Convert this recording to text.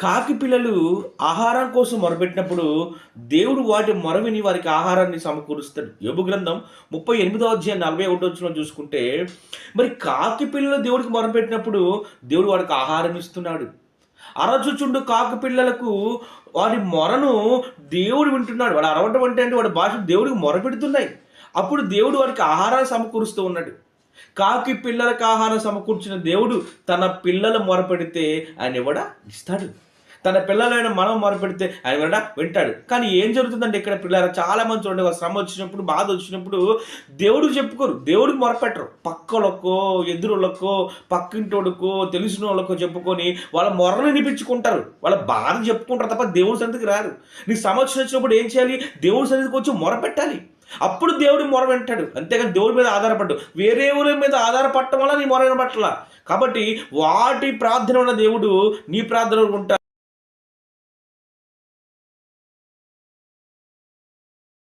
కాకి పిల్లలు ఆహారం కోసం మొరపెట్టినప్పుడు దేవుడు వాటి మొరవిని వారికి ఆహారాన్ని సమకూరుస్తాడు. యోబు గ్రంథం ముప్పై ఎనిమిదో అధ్యాయం నలభై ఒకటో వచ్చిన చూసుకుంటే మరి కాకి పిల్లలు దేవుడికి మొరపెట్టినప్పుడు దేవుడు వాడికి ఆహారం ఇస్తున్నాడు. అరచుచుండు కాకి పిల్లలకు వారి మొరను దేవుడు వింటున్నాడు. వాడు అరవటం అంటే అంటే వాడి భాష దేవుడికి మొరపెడుతున్నాయి. అప్పుడు దేవుడు వారికి ఆహారాన్ని సమకూరుస్తూ ఉన్నాడు. కాకి పిల్లలకు ఆహారం సమకూర్చిన దేవుడు తన పిల్లలు మొరపెడితే ఆయన ఇవ్వడా ఇస్తాడు. తన పిల్లలైన మనం మొరపెడితే ఆయన ఇవ్వడా వింటాడు. కానీ ఏం జరుగుతుందంటే ఇక్కడ పిల్లలు చాలా మంది చూడండి వాళ్ళ శ్రమ వచ్చినప్పుడు బాధ వచ్చినప్పుడు దేవుడికి చెప్పుకోరు. దేవుడికి మొరపెట్టరు. పక్కలకో ఎదురులకో పక్కింటోడుకో తెలిసిన వాళ్ళకో చెప్పుకొని వాళ్ళ మొరను వినిపించుకుంటారు. వాళ్ళ బాధ చెప్పుకుంటారు తప్ప దేవుడి సన్నిధికి రారు. నీకు సమస్య వచ్చినప్పుడు ఏం చేయాలి? దేవుడి సన్నిధికి వచ్చి మొరపెట్టాలి. అప్పుడు దేవుడు మొర వింటాడు. అంతేగాని దేవుడి మీద ఆధారపడ్డు. వేరే ఊరి మీద ఆధారపడటం వల్ల నీ మొర వినబట్టలా. కాబట్టి వాటి ప్రార్థన ఉన్న దేవుడు నీ ప్రార్థన ఉంటా